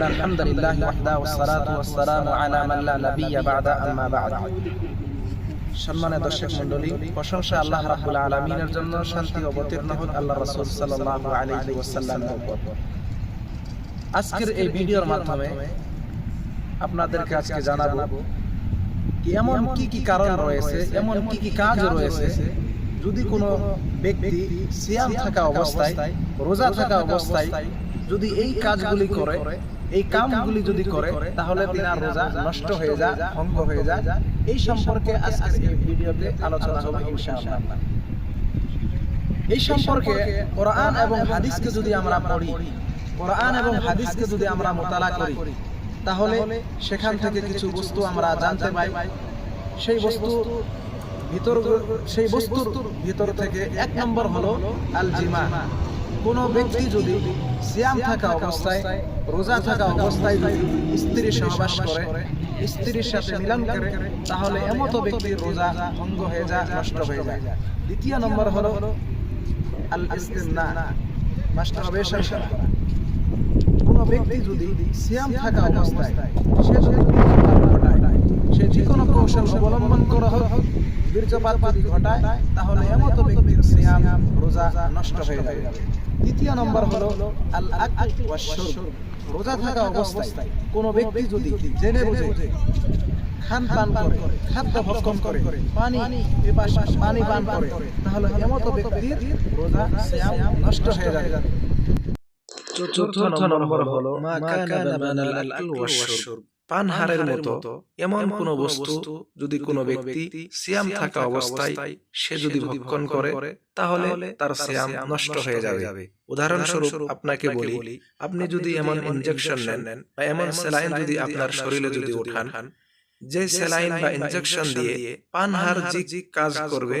إن الحمد لله وحده والصلاة والسلام على من لا نبي بعد أما بعد সম্মানিত দর্শক মণ্ডলী প্রশংসা আল্লাহ রাব্বুল আলামিনের জন্য শান্তি অবতীর্ণ হোক আল্লাহ রাসূল সাল্লাল্লাহু আলাইহি ওয়াসাল্লামের উপর আজকের এই ভিডিওর মাধ্যমে আপনাদেরকে আজকে জানাবো কি এমন কি কি কারণ রয়েছে এমন কি কি কাজ রয়েছে যদি কোনো ব্যক্তি সিয়াম থাকা অবস্থায় রোজা থাকা অবস্থায় যদি এই কাজগুলি করে এই কামগুলি যদি করে তাহলে তিনার রোজা নষ্ট হয়ে যায় ভঙ্গ হয়ে যায় এই সম্পর্কে আজকের এই ভিডিওতে আলোচনা হবে ইনশাআল্লাহ। এই সম্পর্কে কোরআন এবং হাদিসকে যদি আমরা পড়ি কোরআন এবং হাদিসকে যদি আমরা মোতালা করি তাহলে সেখান থেকে কিছু বস্তু আমরা জানতে পাই। সেই বস্তু ভিতর সেই বস্তুর ভিতর থেকে এক নম্বর হলো আল জিমা কোন ব্যক্তি যদি সিয়াম থাকা অবস্থায় রোজা থাকা অবস্থায় যদি স্ত্রী সহবাস করে, স্ত্রীর সাথে মিলন করে, তাহলে এমতো ব্যক্তির রোজা ভঙ্গ হয়ে যায়, নষ্ট হয়ে যায়। দ্বিতীয় নম্বর হলো আল ইস্তিমনা মাস্টারবেশন করা কোন ব্যক্তি যদি সিয়াম থাকা অবস্থায়, সে যদি সে যে কোনো কৌশল অবলম্বন করা হোক, বীর্যপাত যদি ঘটায়, তাহলে এমত ব্যক্তির সিয়াম, রোজা নষ্ট হয়ে যাবে। দ্বিতীয় নম্বর হলো আল আকল ওয়াশ রোজা থাকা অবস্থায় কোন ব্যক্তি যদি জেনে বুঝে খান পান করে খাদ্য ভক্ষণ করে পানি পানি পান করে তাহলে এমত ব্যক্তির রোজা সিয়াম নষ্ট হয়ে যাবে। চতুর্থ নম্বর হলো মা কানা বানাল আল ওয়াশ শুরব পানহারের মতো এমন কোন বস্তু যদি কোনো ব্যক্তি সিয়াম থাকা অবস্থায় সে যদি ভক্ষণ করে তাহলে তার সিয়াম নষ্ট হয়ে যাবে। উদাহরণস্বরূপ আপনাকে বলি আপনি যদি এমন ইনজেকশন নেন বা এমন স্যালাইন যদি আপনার শরীরে যদি উঠান যে স্যালাইন বা ইনজেকশন দিয়ে পানহার যে কাজ করবে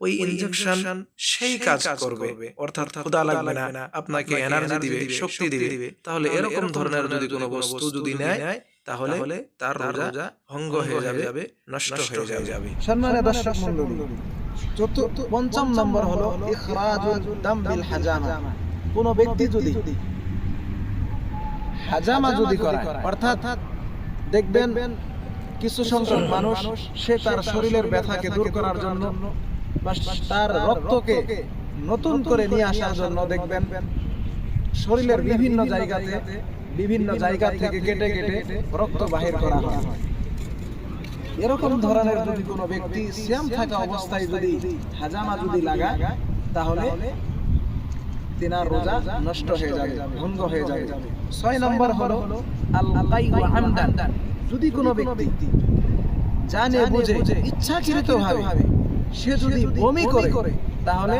ওই ইনজেকশন সেই কাজ করবে। অর্থাৎ ক্ষুধা লাগবে না আপনাকে এনার্জি দিবে শক্তি দিবে। তাহলে এরকম ধরনের যদি কোনো বস্তু যদি নেয় তাহলে তার রোজা ভঙ্গ হয়ে যাবে নষ্ট হয়ে যাবে। সম্মানিত দর্শক মণ্ডলী চতুর্থ পঞ্চম নম্বর হলো ইখরাজুল দাম বিল হাজামা। কোন ব্যক্তি যদি হাজামা যদি করে অর্থাৎ দেখবেন কিছু সংখ্যক মানুষ সে তার শরীরের ব্যথাকে দূর করার জন্য বা তার রক্তকে নতুন করে নিয়ে আসার জন্য দেখবেন শরীরের বিভিন্ন জায়গাতে বিভিন্ন জায়গা থেকে কেটে কেটে রক্ত বাহির করা হয়। এরকম ধরনের যদি কোনো ব্যক্তি শ্যাম থাকা অবস্থায় যদি হাজামা যদি লাগায় তাহলে তিনার রোজা নষ্ট হয়ে যাবে ভঙ্গ হয়ে যাবে। ছয় নম্বর হলো আল্লাহ যদি কোনো ব্যক্তি জানে বুঝে ইচ্ছাকৃত ভাবে সে যদি বমি করে তাহলে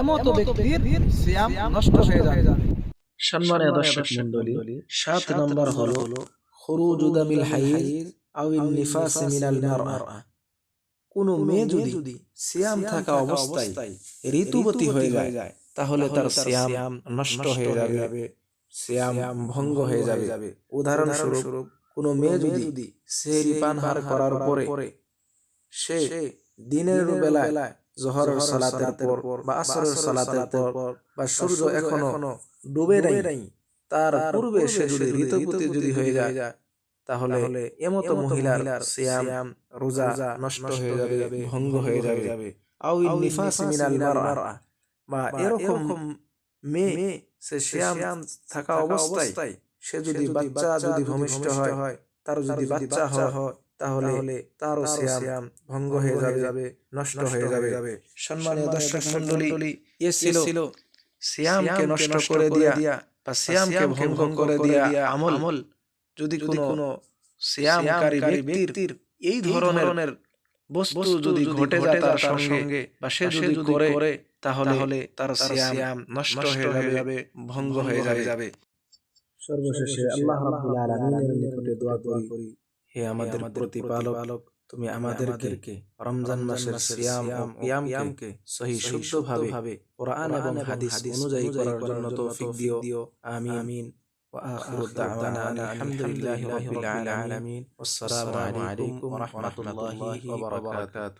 এমত ব্যক্তির সিয়াম নষ্ট হয়ে যাবে। সম্মানীয় দর্শক মণ্ডলী সাত নম্বর হলো হাইজ আও নিফাস মিনাল মারআ। কোন মেয়ে যদি সিয়াম থাকা অবস্থায় ঋতুবতী হয়ে যায় তাহলে তার সিয়াম নষ্ট হয়ে যাবে সিয়াম ভঙ্গ হয়ে যাবে। উদাহরণস্বরূপ কোন মেয়ে যদি সেহরি পানহার করার পরে সে দিনের বেলায় জোহরের সালাতের পর বা আসরের সালাতের পর বা সূর্য এখনও ডুবে নাই তার পূর্বে সে যদি ঋতুপতি যদি হয়ে যায় তাহলে এমত মহিলার সিয়াম রোজা নষ্ট হয়ে যাবে ভঙ্গ হয়ে যাবে। আও নিফাস মিনাল মারআ। বা এরকম মেয়ে সে সিয়াম থাকা অবস্থায় সে যদি বাচ্চা যদি ভূমিষ্ঠ হয় তার যদি বাচ্চা হয় তাহলে তারও সিয়াম ভঙ্গ হয়ে যাবে নষ্ট হয়ে যাবে। সম্মানীয় দর্শক মণ্ডলী এ ছিল সিয়ামকে নষ্ট করে দিয়া বা সিয়ামকে ভঙ্গ করে দিয়া আমল যদি কোনো সিয়ামকারী ব্যক্তির এই ধরনের বস্তু যদি ঘটে যায় তার সঙ্গে বা সে যদি করে তাহলে তার সিয়াম নষ্ট হয়ে যাবে ভঙ্গ হয়ে যাবে। সর্বশেষে আল্লাহ রাব্বুল আলামিনের নিকটে দোয়া করি। হে আমাদের প্রতিপালক তুমি আমাদেরকে রমজান মাসের সিয়াম ও কিয়ামকে সহি শুদ্ধভাবে কোরআন এবং হাদিস অনুযায়ী করার জন্য তৌফিক দিও আমিন وآخر دعوانا أن الحمد لله رب العالمين والسلام عليكم ورحمة الله وبركاته